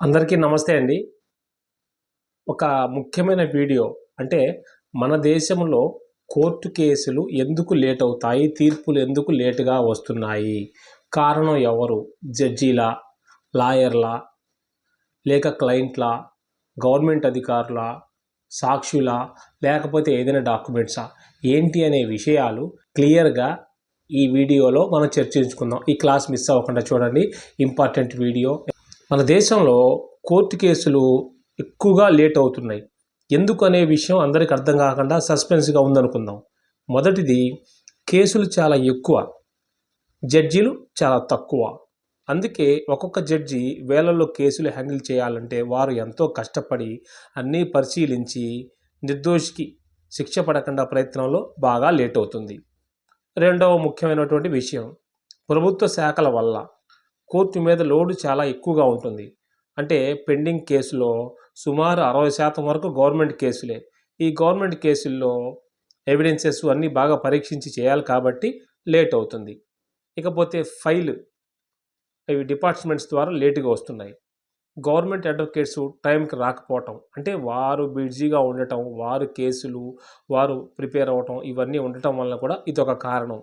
అందరికీ నమస్తే అండి. ఒక ముఖ్యమైన వీడియో అంటే మన దేశంలో కోర్టు కేసులు ఎందుకు లేట్ అవుతాయి? తీర్పులు ఎందుకు లేటుగా వస్తున్నాయి? కారణం ఎవరు? జడ్జీలా లాయర్లా లేక క్లయింట్లా గవర్నమెంట్ అధికారుల సాక్షుల లేకపోతే ఏదైనా డాక్యుమెంట్సా? ఏంటి అనే విషయాలు క్లియర్గా ఈ వీడియోలో మనం చర్చించుకుందాం. ఈ క్లాస్ మిస్ అవ్వకుండా చూడండి. Important video. మన దేశంలో కోర్టు కేసులు ఎక్కువగా లేట్ అవుతున్నాయి. ఎందుకు అనే విషయం అందరికి అర్థం కాకుండా సస్పెన్స్గా ఉందనుకుందాం. మొదటిది కేసులు చాలా ఎక్కువ. జడ్జీలు చాలా తక్కువ. అందుకే ఒక్కొక్క జడ్జి వేలల్లో కేసులు హ్యాండిల్ చేయాలంటే వారు ఎంతో కష్టపడి అన్నీ పరిశీలించి నిర్దోషికి శిక్ష పడకుండా ప్రయత్నంలో బాగా లేట్ అవుతుంది. రెండవ ముఖ్యమైనటువంటి విషయం ప్రభుత్వ శాఖల వల్ల కోర్టు మీద లోడు చాలా ఎక్కువగా ఉంటుంది. అంటే పెండింగ్ కేసులో సుమారు అరవై శాతం వరకు గవర్నమెంట్ కేసులే. ఈ గవర్నమెంట్ కేసుల్లో ఎవిడెన్సెస్ అన్నీ బాగా పరీక్షించి చేయాలి కాబట్టి లేట్ అవుతుంది. ఇకపోతే ఫైల్ అవి డిపార్ట్మెంట్స్ ద్వారా లేటుగా వస్తున్నాయి. గవర్నమెంట్ అడ్వకేట్స్ టైంకి రాకపోవటం అంటే వారు బిజీగా ఉండటం వారు కేసులు వారు ప్రిపేర్ అవ్వటం ఇవన్నీ ఉండటం వల్ల కూడా ఇదొక కారణం.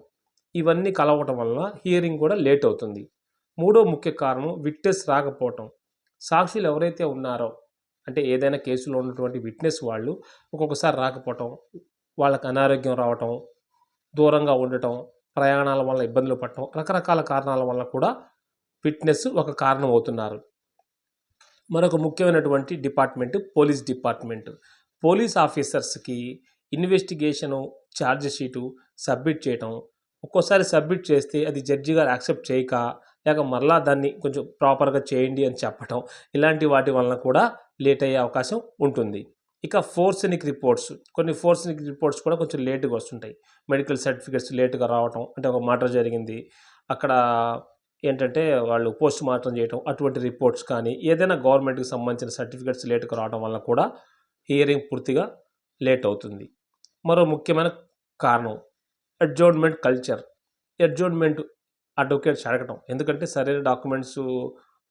ఇవన్నీ కలవటం వలన హియరింగ్ కూడా లేట్ అవుతుంది. మూడో ముఖ్య కారణం విట్నెస్ రాకపోవటం. సాక్షులు ఎవరైతే ఉన్నారో అంటే ఏదైనా కేసులో ఉన్నటువంటి విట్నెస్ వాళ్ళు ఒక్కొక్కసారి రాకపోవటం వాళ్ళకి అనారోగ్యం రావటం దూరంగా ఉండటం ప్రయాణాల వల్ల ఇబ్బందులు పడటం రకరకాల కారణాల వల్ల కూడా ఫిట్నెస్ ఒక కారణం అవుతున్నారు. మరొక ముఖ్యమైనటువంటి డిపార్ట్మెంట్ పోలీస్ డిపార్ట్మెంట్. పోలీస్ ఆఫీసర్స్కి ఇన్వెస్టిగేషను ఛార్జ్ షీటు సబ్మిట్ చేయటం. ఒక్కోసారి సబ్మిట్ చేస్తే అది జడ్జి గారు యాక్సెప్ట్ చేయక లేక మరలా దాన్ని కొంచెం ప్రాపర్గా చేయండి అని చెప్పటం ఇలాంటి వాటి వలన కూడా లేట్ అయ్యే అవకాశం ఉంటుంది. ఇక ఫోర్సనిక్ రిపోర్ట్స్ కొన్ని ఫోర్సనిక్ రిపోర్ట్స్ కూడా కొంచెం లేటుగా వస్తుంటాయి. మెడికల్ సర్టిఫికేట్స్ లేటుగా రావటం అంటే ఒక మర్డర్ జరిగింది అక్కడ ఏంటంటే వాళ్ళు పోస్ట్ మార్టం చేయటం అటువంటి రిపోర్ట్స్ కానీ ఏదైనా గవర్నమెంట్కి సంబంధించిన సర్టిఫికేట్స్ లేటుగా రావడం వల్ల కూడా హియరింగ్ పూర్తిగా లేట్ అవుతుంది. మరో ముఖ్యమైన కారణం అడ్జోర్న్మెంట్ కల్చర్. అడ్జోర్న్మెంట్ అడ్వకేట్స్ అడగటం. ఎందుకంటే సరైన డాక్యుమెంట్స్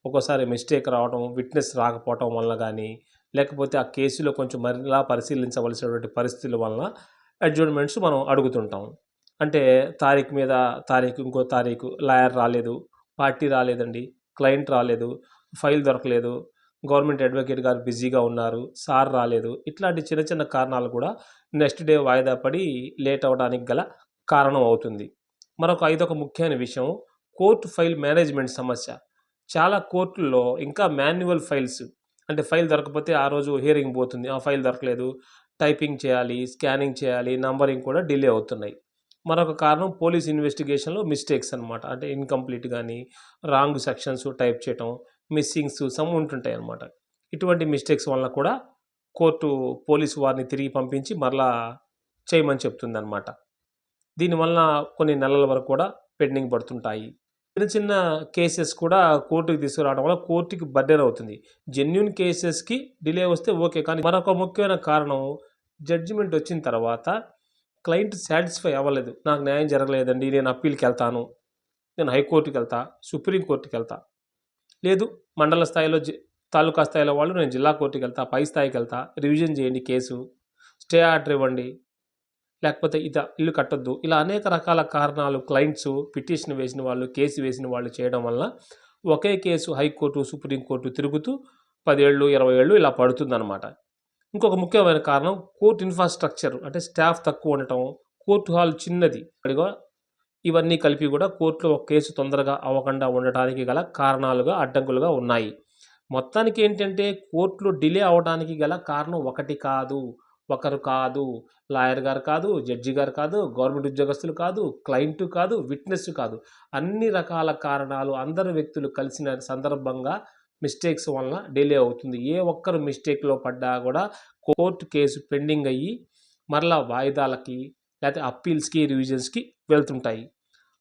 ఒక్కోసారి మిస్టేక్ రావడం విట్నెస్ రాకపోవటం వల్ల కానీ లేకపోతే ఆ కేసులో కొంచెం మరలా పరిశీలించవలసినటువంటి పరిస్థితుల వలన అడ్జోర్న్మెంట్స్ మనం అడుగుతుంటాం. అంటే తారీఖు మీద తారీఖు ఇంకో తారీఖు లాయర్ రాలేదు పార్టీ రాలేదండి క్లయింట్ రాలేదు ఫైల్ దొరకలేదు గవర్నమెంట్ అడ్వకేట్ గారు బిజీగా ఉన్నారు సార్ రాలేదు ఇట్లాంటి చిన్న చిన్న కారణాలు కూడా నెక్స్ట్ డే వాయిదా పడి లేట్ అవ్వడానికి గల కారణం అవుతుంది. మరొక ఐదొక ముఖ్యమైన విషయం కోర్టు ఫైల్ మేనేజ్మెంట్ సమస్య. చాలా కోర్టుల్లో ఇంకా మాన్యువల్ ఫైల్స్ అంటే ఫైల్ దొరకకపోతే ఆ రోజు హియరింగ్ పోతుంది. ఆ ఫైల్ దొరకలేదు. టైపింగ్ చేయాలి స్కానింగ్ చేయాలి నంబరింగ్ కూడా డిలే అవుతున్నాయి. మరొక కారణం పోలీస్ ఇన్వెస్టిగేషన్లో మిస్టేక్స్ అనమాట అంటే ఇన్కంప్లీట్ కానీ రాంగ్ సెక్షన్స్ టైప్ చేయటం మిస్సింగ్స్ సమ్ ఉంటుంటాయి అనమాట ఇటువంటి మిస్టేక్స్ వలన కూడా కోర్టు పోలీసు వారిని తిరిగి పంపించి మరలా చేయమని చెప్తుంది అనమాట దీనివల్ల కొన్ని నెలల వరకు కూడా పెండింగ్ పడుతుంటాయి. చిన్న చిన్న కేసెస్ కూడా కోర్టుకి తీసుకురావడం వల్ల కోర్టుకి బర్డెన్ అవుతుంది. జెన్యున్ కేసెస్కి డిలే వస్తే ఓకే కానీ మరొక ముఖ్యమైన కారణం జడ్జిమెంట్ వచ్చిన తర్వాత క్లయింట్ సాటిస్ఫై అవ్వలేదు. నాకు న్యాయం జరగలేదండి నేను అప్పీల్కి వెళ్తాను. నేను హైకోర్టుకి వెళ్తా సుప్రీంకోర్టుకి వెళ్తా. లేదు మండల స్థాయిలో జి తాలూకా స్థాయిలో వాళ్ళు నేను జిల్లా కోర్టుకి వెళ్తా పై స్థాయికి వెళ్తా రివిజన్ చేయండి కేసు. స్టే ఆర్డర్ ఇవ్వండి. లేకపోతే ఇద ఇల్లు కట్టొద్దు. ఇలా అనేక రకాల కారణాలు క్లయింట్స్ పిటిషన్ వేసిన వాళ్ళు కేసు వేసిన వాళ్ళు చేయడం వల్ల ఒకే కేసు హైకోర్టు సుప్రీంకోర్టు తిరుగుతూ పదేళ్ళు ఇరవై ఏళ్ళు ఇలా పడుతుందన్నమాట. ఇంకొక ముఖ్యమైన కారణం కోర్టు ఇన్ఫ్రాస్ట్రక్చర్ అంటే స్టాఫ్ తక్కువ ఉండటం కోర్టు హాల్ చిన్నది. ఇవన్నీ కలిపి కూడా కోర్టులో ఒక కేసు తొందరగా అవ్వకుండా ఉండటానికి గల కారణాలుగా అడ్డంకులుగా ఉన్నాయి. మొత్తానికి ఏంటంటే కోర్టులో డిలే అవడానికి గల కారణం ఒకటి కాదు. ఒకరు కాదు లాయర్ గారు కాదు జడ్జి గారు కాదు గవర్నమెంట్ ఉద్యోగస్తులు కాదు క్లయింట్ కాదు విట్నెస్ కాదు. అన్ని రకాల కారణాలు అందరు వ్యక్తులు కలిసిన సందర్భంగా మిస్టేక్స్ వలన డిలే అవుతుంది. ఏ ఒక్కరు మిస్టేక్లో పడ్డా కూడా కోర్టు కేసు పెండింగ్ అయ్యి మరలా వాయిదాలకి లేకపోతే అప్పీల్స్కి రివిజన్స్కి వెళ్తుంటాయి.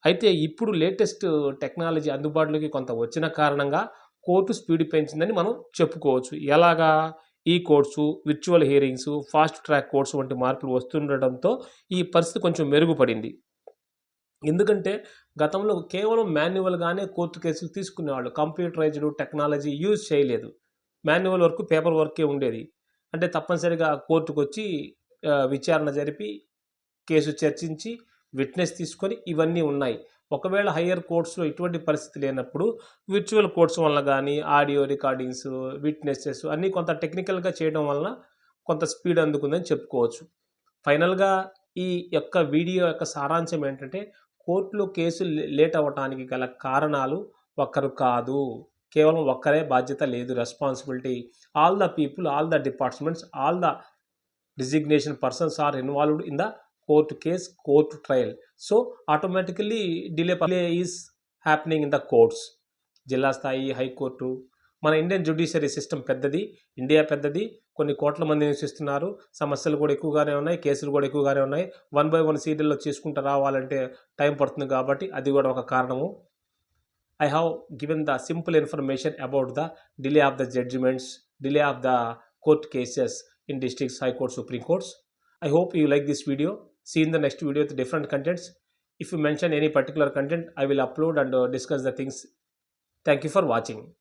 అయితే ఇప్పుడు లేటెస్ట్ టెక్నాలజీ అందుబాటులోకి కొంత వచ్చిన కారణంగా కోర్టు స్పీడ్ పెంచిందని మనం చెప్పుకోవచ్చు. ఎలాగా? ఈ course virtual hearings fast track course వంటి మార్పులు వస్తుండటంతో ఈ పరిస్థితి కొంచెం మెరుగుపడింది. ఎందుకంటే గతంలో కేవలం మాన్యువల్గానే కోర్టు కేసులు తీసుకునేవాళ్ళు. కంప్యూటరైజ్డ్ టెక్నాలజీ యూజ్ చేయలేదు. మాన్యువల్ వర్క్ పేపర్ వర్కే ఉండేది. అంటే తప్పనిసరిగా కోర్టుకు వచ్చి విచారణ జరిపి కేసు చర్చించి విట్నెస్ తీసుకొని ఇవన్నీ ఉన్నాయి. ఒకవేళ హయ్యర్ కోర్ట్స్లో ఇటువంటి పరిస్థితి లేనప్పుడు విర్చువల్ కోర్ట్స్ వల్ల కానీ ఆడియో రికార్డింగ్స్ విట్నెసెస్ అన్నీ కొంత టెక్నికల్గా చేయడం వలన కొంత స్పీడ్ అందుకుందని చెప్పుకోవచ్చు. ఫైనల్గా ఈ యొక్క వీడియో యొక్క సారాంశం ఏంటంటే కోర్టులో కేసులు లేట్ అవ్వటానికి గల కారణాలు ఒక్కరు కాదు. కేవలం ఒక్కరే బాధ్యత లేదు responsibility. All the people all the departments all the designation persons are involved in the court case court trial so automatically delay delay is happening in the courts జిల్లా స్థాయి హైకోర్టు. మన ఇండియన్ జ్యుడిషియరీ సిస్టమ్ పెద్దది India పెద్దది. కొన్ని కోట్ల మంది నివసిస్తున్నారు. సమస్యలు కూడా ఎక్కువగానే ఉన్నాయి కేసులు కూడా ఎక్కువగానే ఉన్నాయి. వన్ బై వన్ సీరియల్లో చేసుకుంటూ రావాలంటే టైం పడుతుంది కాబట్టి అది కూడా ఒక కారణము. I have given the simple information about the delay of the judgements delay of the court cases in districts high court supreme courts I hope you like this video. See in the next video with different contents. If you mention any particular content, I will upload and uh, discuss the things. Thank you for watching.